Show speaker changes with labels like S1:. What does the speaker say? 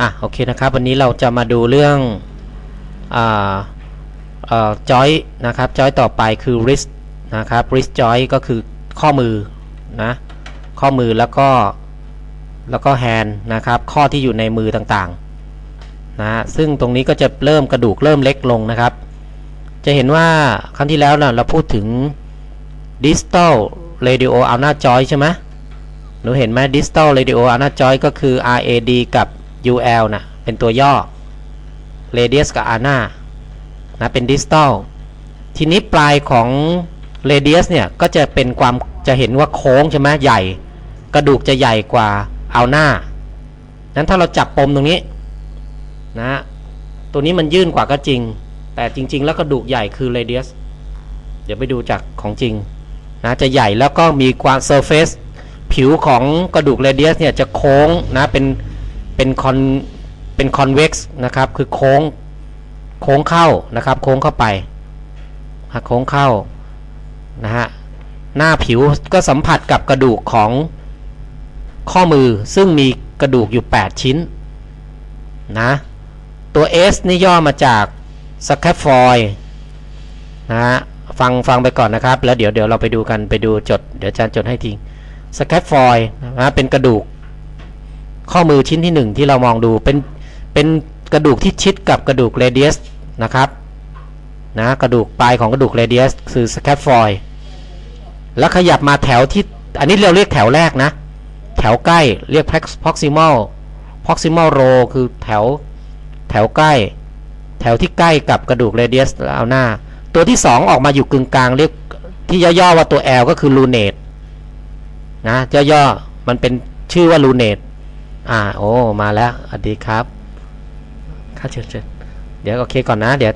S1: อะโอเคนะครับ วันนี้เราจะมาดูเรื่องอ่าเอ่อจอยนะครับจอยต่อไปคือ wrist นะครับ wrist joint ก็คือข้อมือนะข้อมือแล้วก็แล้วก็ hand นะครับ ข้อที่อยู่ในมือต่างๆนะซึ่งตรงนี้ก็จะเริ่มกระดูกเริ่มเล็กลงนะครับ จะเห็นว่าครั้งที่แล้วเราพูดถึง distal radio ulnar joint ใช่ไหมหนูเห็นไหม distal radio ulnar joint ก็คือ RAD กับ UL นะเป็นตัวย่อ radius กับ ulnar นะเป็น distal ทีนี้ปลายของ radius เนี่ยก็จะเป็นความจะเห็นว่าโค้งใช่ไหมใหญ่ กระดูกจะใหญ่กว่า ulnar นั้นถ้าเราจับปมตรงนี้นะตัวนี้มันยื่นกว่าก็จริง แต่จริง ๆ แล้วกระดูกใหญ่คือ radius เดี๋ยวไปดูจากของจริงนะจะใหญ่แล้วก็มีความ surface ผิวของกระดูก radius เนี่ยจะโค้งนะเป็น เป็นคอนเป็น convex นะครับคือโค้งโค้งเข้านะครับโค้งเข้าไปหักโค้งเข้านะฮะหน้าผิวก็สัมผัสกับกระดูกของข้อมือซึ่งมีกระดูกอยู่ 8 ชิ้นนะตัว S นี่ย่อมาจาก scaphoid นะฮะฟังฟังไปก่อนนะครับ แล้วเดี๋ยวเดี๋ยวเราไปดูกันไปดูจด เดี๋ยวอาจารย์จดให้ทิ้งสแคปฟอยนะเป็นกระดูก ข้อมือชิ้นที่หนึ่งที่เรามองดูเป็นเป็นกระดูกที่ชิดกับกระดูกเรเดียสนะครับนะกระดูกปลายของกระดูกเรเดียสคือสแคปฟอยแล้วขยับมาแถวที่อันนี้เราเรียกแถวแรกนะ แถวใกล้เรียก proximal proximal row คือแถวแถวใกล้ แถวที่ใกล้กับกระดูกเรเดียสเอาหน้า ตัวที่ 2 ออกมาอยู่กึ่งกลางเรียกที่ย่อๆว่าตัว L ก็คือลูเนตนะย่อๆมันเป็นชื่อว่าลูเนต อ่าโอ้มาแล้วสวัสดีครับค่าเชิญเชิญเดี๋ยวโอเคก่อนนะเดี๋ยว